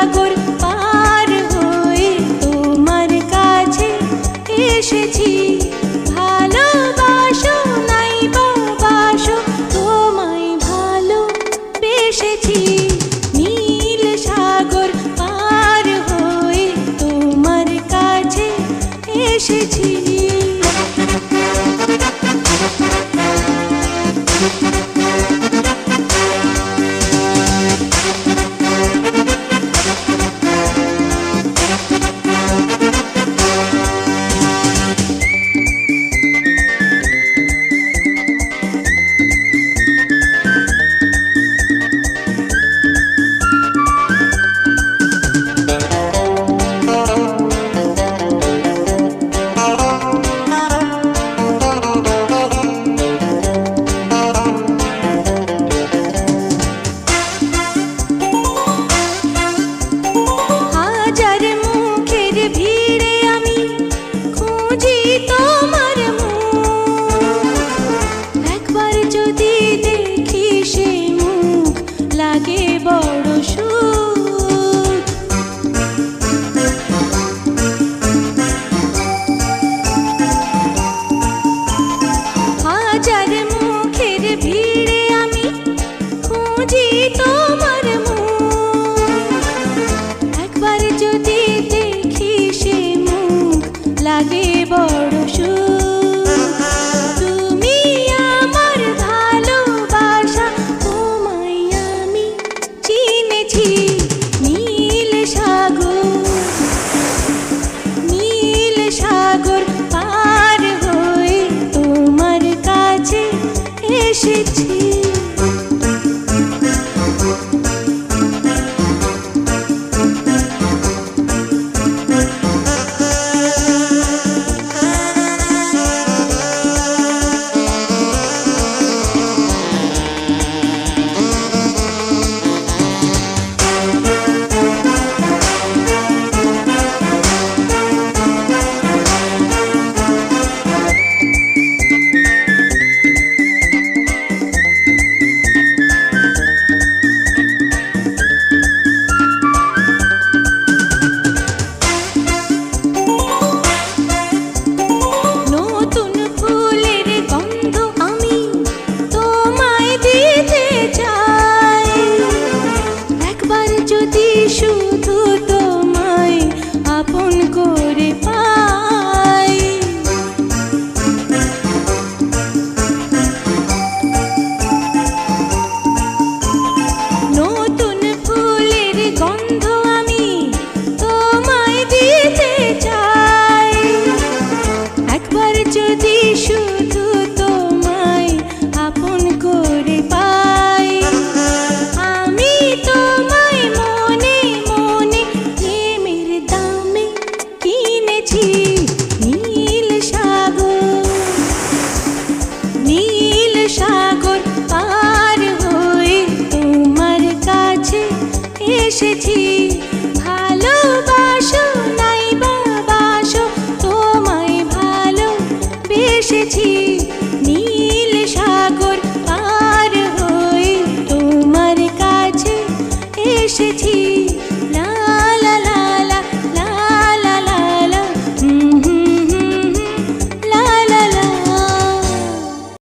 সাগর পার হয়ে তোমার কাছে এসেছি। ভালোবাসো নাই বাসো, তোমায় ভালো বেসেছি নীল সাগর পার হয়ে তোমার কাছে এসেছি। শুধু তোমায় আপন করে পাই। আমি তোমায় মনে মনে প্রেমের দামে কিনেছি নীল সাগর। সাগর পার হয়ে তোমার কাছে এসেছি।